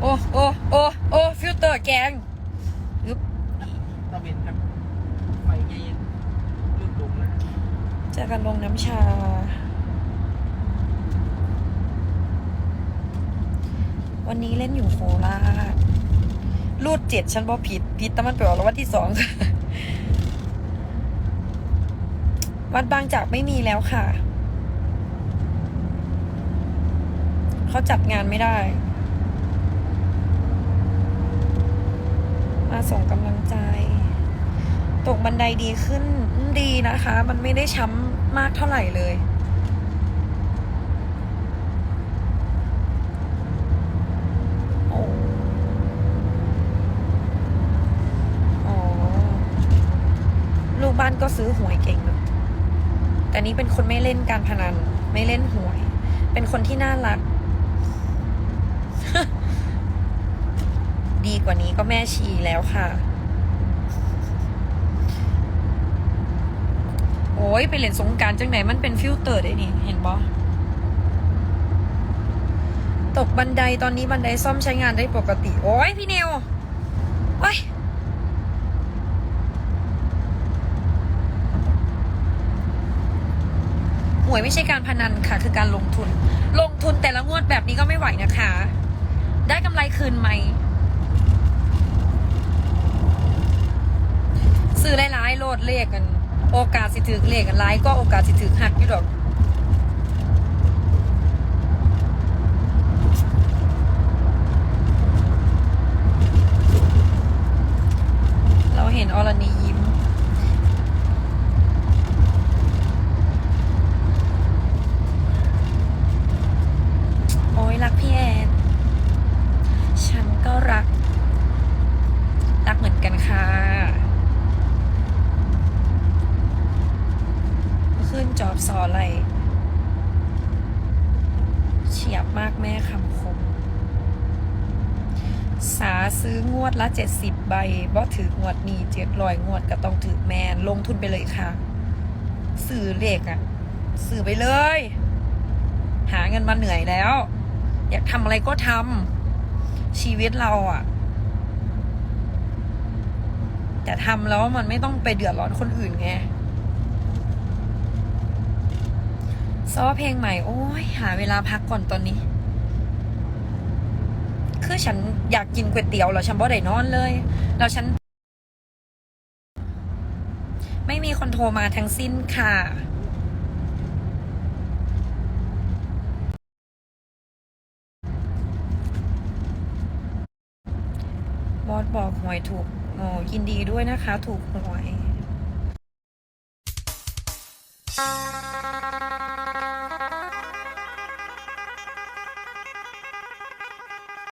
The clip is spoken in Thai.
โอ้โอ้โอ้โอ้ฟิลเตอร์แกงยึบตะเวนครับไฟเย็นลูกดงนะเจอกันลงน้ำชา วันนี้เล่นอยู่โคราชรูดเจ็ดฉันบอกผิดผิดแต่มันไปออกแล้ววันที่สองค่ะวัดบางจากไม่มีแล้วค่ะ เขาจัดงานไม่ได้ มาส่งกำลังใจ ตกบันไดดีขึ้นดีนะคะ มันไม่ได้ช้ำมากเท่าไหร่เลยโอ้อลูกบ้านก็ซื้อหวยเก่งนะแต่นี้เป็นคนไม่เล่นการพนัน ไม่เล่นหวย เป็นคนที่น่ารัก ดีกว่านี้ก็แม่ชีแล้วค่ะ โอ้ยไปเล่นสงการจังไหนมันเป็นฟิลเตอร์ได้นี่ เห็นบอตกบันไดตอนนี้บันไดซ่อมใช้งานได้ปกติ โอ้ยพี่เนวโอ้ยหวยไม่ใช่การพนันค่ะ คือการลงทุน ลงทุนแต่ละงวดแบบนี้ก็ไม่ไหวนะคะ ได้กำไรคืนไหม ซื้อหลายๆโลดเลขกัน โอกาสสิถือเลขกันหลายก็โอกาสสิถือหักอยู่ดอกเราเห็นอรณียิ้ม โอ้ยรักพี่แอน ฉันก็รัก รักเหมือนกันค่ะ ขึ้ นจอบซออะไรเฉียบมากแม่คำคม สาซื้องวดละเจ็ดสิบใบบ่ถืองวดนี้เจ็ดรอยงวดก็ต้องถือแมนลงทุนไปเลยค่ะ สื่อเลขอะสื่อไปเลย หาเงินมาเหนื่อยแล้ว อยากทำอะไรก็ทำชีวิตเราอะแต่ทำแล้วมันไม่ต้องไปเดือดร้อนคนอื่นไง ซ้อเพลงใหม่ โอ้ยหาเวลาพักก่อนตอนนี้ คือฉันอยากกินก๋วยเตี๋ยวแล้วฉันบ่ได้นอนเลย แล้วฉัน ไม่มีคนโทรมาทั้งสิ้นค่ะบอสบอกหวยถูกโอ้ยินดีด้วยนะคะ ถูกหวย